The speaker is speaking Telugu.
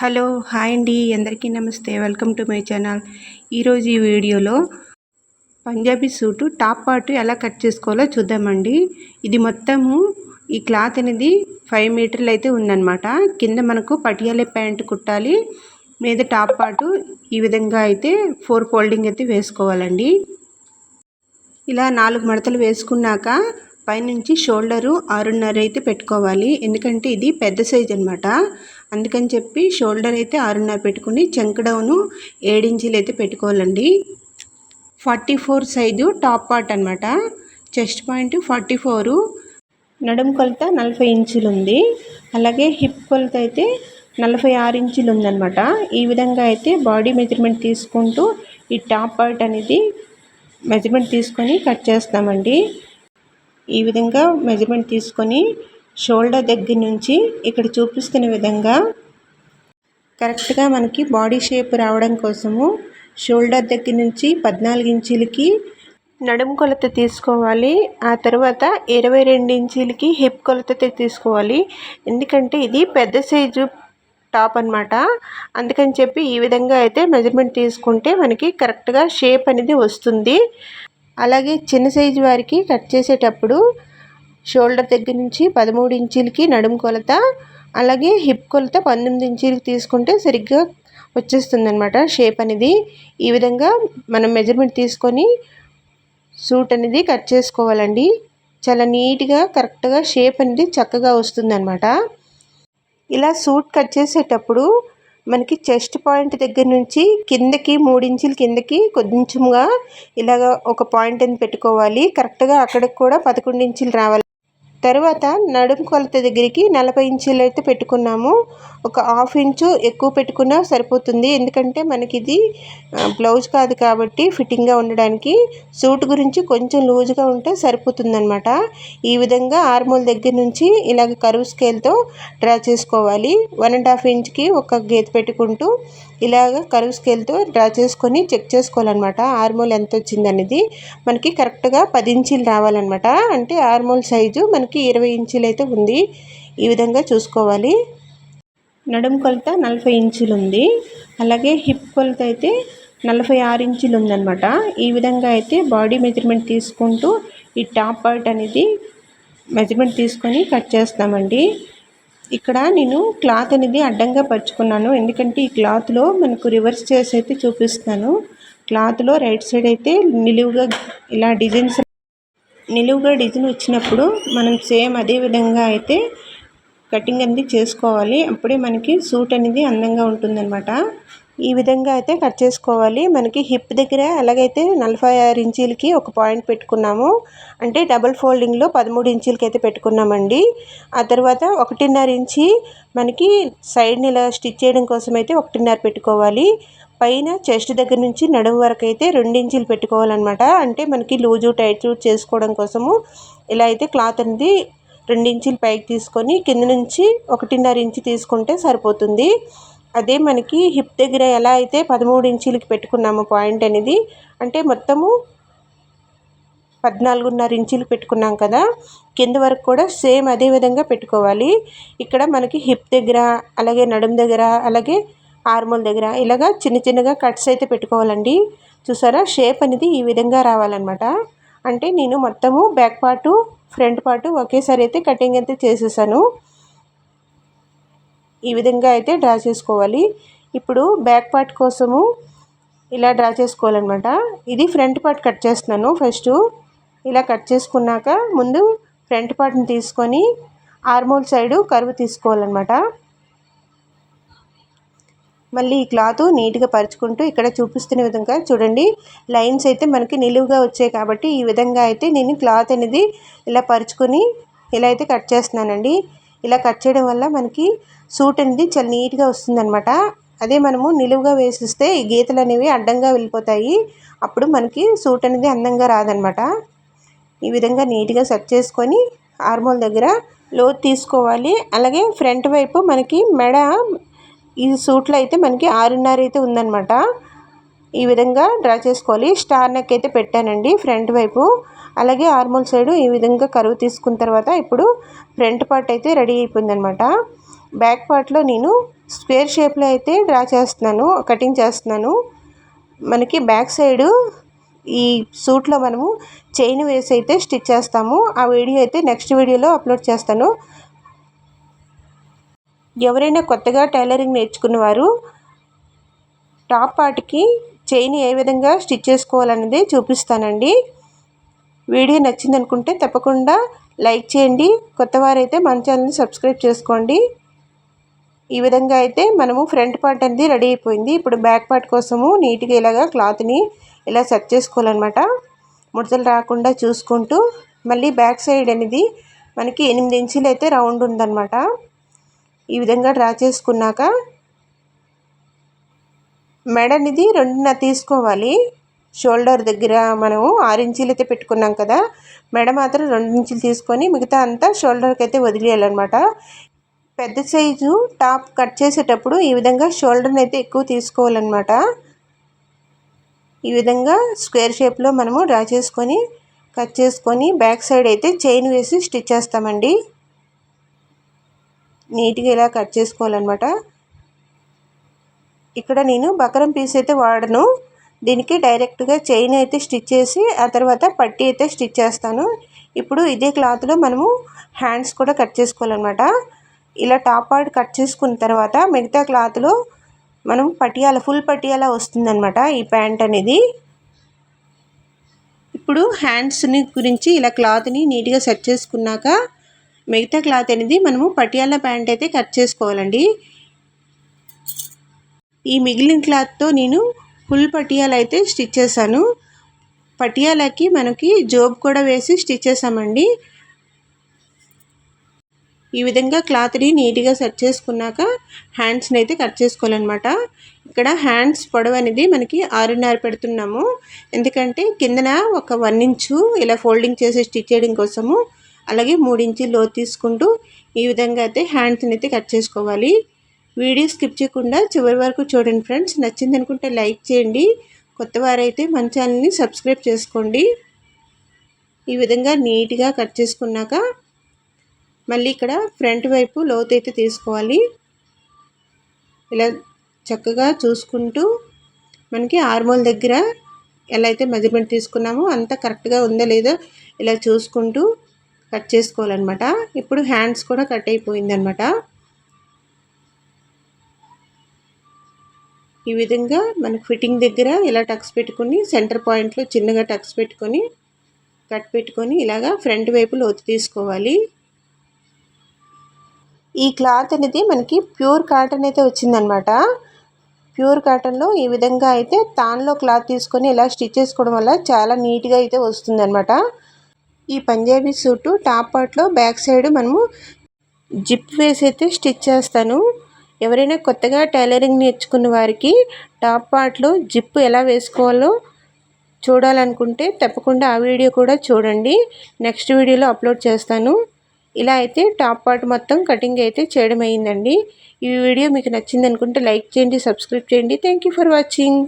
హలో హాయ్ అండి. అందరికీ నమస్తే. Welcome to my channel. ఈరోజు ఈ వీడియోలో పంజాబీ సూటు టాప్ పార్ట్ ఎలా కట్ చేసుకోవాలో చూద్దామండి. ఇది మొత్తము ఈ క్లాత్ అనేది ఫైవ్ మీటర్లు అయితే ఉందన్నమాట. కింద మనకు పటియాలే ప్యాంట్ కుట్టాలి. మీద టాప్ పార్ట్ ఈ విధంగా అయితే ఫోర్ ఫోల్డింగ్ అయితే వేసుకోవాలండి. ఇలా నాలుగు మడతలు వేసుకున్నాక పైనుంచి షోల్డరు ఆరున్నర అయితే పెట్టుకోవాలి. ఎందుకంటే ఇది పెద్ద సైజ్ అనమాట అందుకని చెప్పి షోల్డర్ అయితే ఆరున్నర పెట్టుకుని చెంకడౌను ఏడించీలు అయితే పెట్టుకోవాలండి. Forty four size top part అనమాట చెస్ట్ పాయింట్ ఫార్టీ ఫోరు. నడుము కొలత నలభై ఇంచులు ఉంది. అలాగే హిప్ కొలత అయితే నలభై ఆరు ఇంచులు ఉందన్నమాట. ఈ విధంగా అయితే బాడీ మెజర్మెంట్ తీసుకుంటూ ఈ టాప్ పార్ట్ అనేది మెజర్మెంట్ తీసుకొని కట్ చేస్తామండి. ఈ విధంగా మెజర్మెంట్ తీసుకొని షోల్డర్ దగ్గర నుంచి ఇక్కడ చూపిస్తున్న విధంగా కరెక్ట్గా మనకి బాడీ షేప్ రావడం కోసము షోల్డర్ దగ్గర నుంచి పద్నాలుగు ఇంచీలకి నడుము కొలత తీసుకోవాలి. ఆ తర్వాత ఇరవై రెండు ఇంచీలకి హిప్ కొలత తీసుకోవాలి. ఎందుకంటే ఇది పెద్ద సైజు టాప్ అనమాట అందుకని చెప్పి ఈ విధంగా అయితే మెజర్మెంట్ తీసుకుంటే మనకి కరెక్ట్గా షేప్ అనేది వస్తుంది. అలాగే చిన్న సైజు వారికి కట్ చేసేటప్పుడు షోల్డర్ దగ్గర నుంచి పదమూడు ఇంచులకి నడుము కొలత అలాగే హిప్ కొలత పంతొమ్మిది ఇంచులకి తీసుకుంటే సరిగ్గా వచ్చేస్తుంది అనమాట షేప్ అనేది. ఈ విధంగా మనం మెజర్మెంట్ తీసుకొని సూట్ అనేది కట్ చేసుకోవాలండి. చాలా నీట్గా కరెక్ట్గా షేప్ అనేది చక్కగా వస్తుందన్నమాట. ఇలా సూట్ కట్ చేసేటప్పుడు మనకి చెస్ట్ పాయింట్ దగ్గర నుంచి కిందకి మూడించుల కిందకి కొంచెంగా ఇలాగ ఒక పాయింట్ అని పెట్టుకోవాలి. కరెక్ట్గా అక్కడికి కూడా పదకొండు ఇంచులు రావాలి. తర్వాత నడుము కొలత దగ్గరికి నలభై ఇంచులు అయితే పెట్టుకున్నాము. ఒక హాఫ్ ఇంచు ఎక్కువ పెట్టుకున్నా సరిపోతుంది. ఎందుకంటే మనకి ఇది బ్లౌజ్ కాదు కాబట్టి ఫిట్టింగ్గా ఉండడానికి సూట్ గురించి కొంచెం లూజ్గా ఉంటే సరిపోతుందనమాట ఈ విధంగా ఆర్మోల్ దగ్గర నుంచి ఇలాగ కరువు స్కేల్తో డ్రా చేసుకోవాలి. వన్ అండ్ హాఫ్ ఇంచ్కి ఒక గీత పెట్టుకుంటూ ఇలాగ కరువు స్కేల్తో డ్రా చేసుకొని చెక్ చేసుకోవాలన్నమాట. ఆర్మోల్ ఎంత వచ్చిందనేది. మనకి కరెక్ట్గా పది ఇంచీలు రావాలన్నమాట. అంటే ఆర్మోల్ సైజు మనకి ఇరవై ఇంచులు అయితే ఉంది. ఈ విధంగా చూసుకోవాలి. నడుము కొలత నలభై ఇంచులు ఉంది. అలాగే హిప్ కొలత అయితే నలభై ఆరు ఇంచులు ఉందన్నమాట. ఈ విధంగా అయితే బాడీ మెజర్మెంట్ తీసుకుంటూ ఈ టాప్ పార్ట్ అనేది మెజర్మెంట్ తీసుకొని కట్ చేస్తామండి. ఇక్కడ నేను క్లాత్ అనేది అడ్డంగా పరుచుకున్నాను. ఎందుకంటే ఈ క్లాత్లో మనకు రివర్స్ చేసి అయితే చూపిస్తాను క్లాత్లో రైట్ సైడ్ అయితే నిలువుగా ఇలా డిజైన్స్ నిలువుగా డిజైన్ వచ్చినప్పుడు మనం సేమ్ అదే విధంగా అయితే కటింగ్ అనేది చేసుకోవాలి. అప్పుడే మనకి సూట్ అనేది అందంగా ఉంటుందన్నమాట. ఈ విధంగా అయితే కట్ చేసుకోవాలి. మనకి హిప్ దగ్గర ఎలాగైతే నలభై ఆరు ఇంచీలకి ఒక పాయింట్ పెట్టుకున్నాము. అంటే డబుల్ ఫోల్డింగ్లో పదమూడు ఇంచీలకి అయితే పెట్టుకున్నామండి. ఆ తర్వాత ఒకటిన్నర ఇంచి మనకి సైడ్ని ఇలా స్టిచ్ చేయడం కోసం అయితే ఒకటిన్నర పెట్టుకోవాలి. పైన చెస్ట్ దగ్గర నుంచి నడుము వరకు అయితే రెండు పెట్టుకోవాలన్నమాట. అంటే మనకి లూజు టైట్ చేసుకోవడం కోసము ఇలా అయితే క్లాత్ అనేది రెండు పైకి తీసుకొని కింద నుంచి ఒకటిన్నర ఇంచు తీసుకుంటే సరిపోతుంది. అదే మనకి హిప్ దగ్గర ఎలా అయితే పదమూడు ఇంచులకి పెట్టుకున్నాము పాయింట్ అనేది అంటే మొత్తము పద్నాలుగున్నర ఇంచులు పెట్టుకున్నాం కదా కింద వరకు కూడా సేమ్ అదే విధంగా పెట్టుకోవాలి. ఇక్కడ మనకి హిప్ దగ్గర అలాగే నడుము దగ్గర అలాగే ఆర్మోల్ దగ్గర. ఇలాగా చిన్న చిన్నగా కట్స్ అయితే పెట్టుకోవాలండి. చూసారా? షేప్ అనేది ఈ విధంగా రావాలన్నమాట. అంటే నేను మొత్తము బ్యాక్ పార్టు ఫ్రంట్ పార్టు ఒకేసారి అయితే కటింగ్ అయితే చేసేసాను. ఈ విధంగా అయితే డ్రా చేసుకోవాలి. ఇప్పుడు బ్యాక్ పార్ట్ కోసము ఇలా డ్రా చేసుకోవాలన్నమాట. ఇది ఫ్రంట్ పార్ట్ కట్ చేస్తున్నాను ఫస్ట్. ఇలా కట్ చేసుకున్నాక ముందు ఫ్రంట్ పార్ట్ని తీసుకొని ఆర్మోల్ సైడు కరువు తీసుకోవాలన్నమాట. మళ్ళీ ఈ క్లాత్ నీట్గా పరుచుకుంటూ ఇక్కడ చూపిస్తున్న విధంగా చూడండి. లైన్స్ అయితే మనకి నిలువుగా వచ్చాయి కాబట్టి ఈ విధంగా అయితే నేను క్లాత్ అనేది ఇలా పరుచుకొని ఇలా అయితే కట్ చేస్తున్నానండి. ఇలా కట్ చేయడం వల్ల మనకి సూట్ అనేది చాలా నీట్గా వస్తుందన్నమాట. అదే మనము నిలువుగా వేసిస్తే ఈ గీతలు అనేవి అడ్డంగా వెళ్ళిపోతాయి. అప్పుడు మనకి సూట్ అనేది అందంగా రాదనమాట ఈ విధంగా నీట్గా సెట్ చేసుకొని ఆర్మోల్ దగ్గర లోతు తీసుకోవాలి. అలాగే ఫ్రంట్ వైపు మనకి మెడ ఈ సూట్లో అయితే మనకి ఆరున్నర అయితే ఉందన్నమాట. ఈ విధంగా డ్రా చేసుకోవాలి. స్టార్ నెక్ అయితే పెట్టానండి ఫ్రంట్ వైపు. అలాగే ఆర్మోల్ సైడు ఈ విధంగా కరువు తీసుకున్న తర్వాత ఇప్పుడు ఫ్రంట్ పార్ట్ అయితే రెడీ అయిపోయిందనమాట బ్యాక్ పార్ట్లో నేను స్క్వేర్ షేప్లో అయితే డ్రా చేస్తున్నాను కటింగ్ చేస్తున్నాను. మనకి బ్యాక్ సైడు ఈ సూట్లో మనము చైన్ వేసి అయితే స్టిచ్ చేస్తాము. ఆ వీడియో అయితే నెక్స్ట్ వీడియోలో అప్లోడ్ చేస్తాను. ఎవరైనా కొత్తగా టైలరింగ్ నేర్చుకున్న వారు టాప్ పార్ట్కి చైన్ ఏ విధంగా స్టిచ్ చేసుకోవాలన్నది చూపిస్తానండి. వీడియో నచ్చింది అనుకుంటే తప్పకుండా లైక్ చేయండి. కొత్త వారైతే మన ఛానల్ని సబ్స్క్రైబ్ చేసుకోండి. ఈ విధంగా అయితే మనము ఫ్రంట్ పార్ట్ అనేది రెడీ అయిపోయింది. ఇప్పుడు బ్యాక్ పార్ట్ కోసము నీట్గా ఇలాగా క్లాత్ని ఇలా సెట్ చేసుకోవాలన్నమాట. ముడతలు రాకుండా చూసుకుంటూ మళ్ళీ బ్యాక్ సైడ్ అనేది మనకి ఎనిమిది ఇంచులు అయితే రౌండ్ ఉందన్నమాట. ఈ విధంగా డ్రా చేసుకున్నాక మెడ అనేది రెండున్నర తీసుకోవాలి. షోల్డర్ దగ్గర మనము ఆరు ఇంచీలు అయితే పెట్టుకున్నాం కదా మెడ మాత్రం రెండు ఇంచులు తీసుకొని మిగతా అంతా షోల్డర్కి అయితే వదిలేయాలన్నమాట. పెద్ద సైజు టాప్ కట్ చేసేటప్పుడు ఈ విధంగా షోల్డర్ని అయితే ఎక్కువ తీసుకోవాలన్నమాట. ఈ విధంగా స్క్వేర్ షేప్లో మనము డ్రా చేసుకొని కట్ చేసుకొని బ్యాక్ సైడ్ అయితే చైన్ వేసి స్టిచ్ చేస్తామండి. నీట్గా ఇలా కట్ చేసుకోవాలన్నమాట. ఇక్కడ నేను బకరం పీస్ అయితే వాడను. దీనికి డైరెక్ట్గా చైన్ అయితే స్టిచ్ చేసి ఆ తర్వాత పట్టి అయితే స్టిచ్ చేస్తాను. ఇప్పుడు ఇదే క్లాత్లో మనము హ్యాండ్స్ కూడా కట్ చేసుకోవాలన్నమాట. ఇలా టాప్ పార్ట్ కట్ చేసుకున్న తర్వాత మిగతా క్లాత్లో మనం పటియాల ఫుల్ పటియాల వస్తుందన్నమాట ఈ ప్యాంట్ అనేది. ఇప్పుడు హ్యాండ్స్ని గురించి ఇలా క్లాత్ని నీట్గా సెట్ చేసుకున్నాక మిగతా క్లాత్ అనేది మనము పటియాల ప్యాంట్ అయితే కట్ చేసుకోవాలండి. ఈ మిగిలిన క్లాత్తో నేను ఫుల్ పటియాలు అయితే స్టిచ్ చేశాను. పటియాలకి మనకి జోబ్ కూడా వేసి స్టిచ్ చేసామండి ఈ విధంగా క్లాత్ని నీట్గా సెట్ చేసుకున్నాక హ్యాండ్స్ని అయితే కట్ చేసుకోవాలన్నమాట. ఇక్కడ హ్యాండ్స్ పొడవు అనేది మనకి ఆరున్నర పెడుతున్నాము. ఎందుకంటే కిందన ఒక వన్ ఇంచు ఇలా ఫోల్డింగ్ చేసి స్టిచ్ చేయడం కోసము అలాగే మూడు ఇంచులు లో తీసుకుంటూ ఈ విధంగా అయితే హ్యాండ్స్ని అయితే కట్ చేసుకోవాలి. వీడియో స్కిప్ చేయకుండా చివరి వరకు చూడండి ఫ్రెండ్స్ నచ్చింది అనుకుంటే లైక్ చేయండి. కొత్త వారైతే మన ఛానల్ని సబ్స్క్రైబ్ చేసుకోండి. ఈ విధంగా నీట్గా కట్ చేసుకున్నాక మళ్ళీ ఇక్కడ ఫ్రంట్ వైపు లోతు అయితే తీసుకోవాలి. ఇలా చక్కగా చూసుకుంటూ మనకి ఆర్మోల్ దగ్గర ఎలా అయితే మెజర్మెంట్ తీసుకున్నామో అంత కరెక్ట్గా ఉందా లేదో ఇలా చూసుకుంటూ కట్ చేసుకోవాలన్నమాట. ఇప్పుడు హ్యాండ్స్ కూడా కట్ అయిపోయిందనమాట ఈ విధంగా మనకు ఫిట్టింగ్ దగ్గర ఇలా టక్స్ పెట్టుకుని సెంటర్ పాయింట్లో చిన్నగా టక్స్ పెట్టుకొని కట్ పెట్టుకొని ఇలాగా ఫ్రంట్ వైపు లోతు తీసుకోవాలి. ఈ క్లాత్ అనేది మనకి ప్యూర్ కాటన్ అయితే వచ్చిందనమాట ప్యూర్ కాటన్లో ఈ విధంగా అయితే తాన్లో క్లాత్ తీసుకొని ఇలా స్టిచ్ చేసుకోవడం వల్ల చాలా నీట్గా అయితే వస్తుందన్నమాట. ఈ పంజాబీ సూటు టాప్ పార్ట్లో బ్యాక్ సైడ్ మనము జిప్ వేసి అయితే స్టిచ్ చేస్తాను. ఎవరైనా కొత్తగా టైలరింగ్ నేర్చుకున్న వారికి టాప్ పార్ట్లో జిప్ ఎలా వేసుకోవాలో చూడాలనుకుంటే తప్పకుండా ఆ వీడియో కూడా చూడండి. నెక్స్ట్ వీడియోలో అప్లోడ్ చేస్తాను. ఇలా అయితే టాప్ పార్ట్ మొత్తం కటింగ్ అయితే చేయడం అయిందండి ఈ వీడియో మీకు నచ్చింది అనుకుంటే లైక్ చేయండి సబ్స్క్రైబ్ చేయండి. Thank for watching.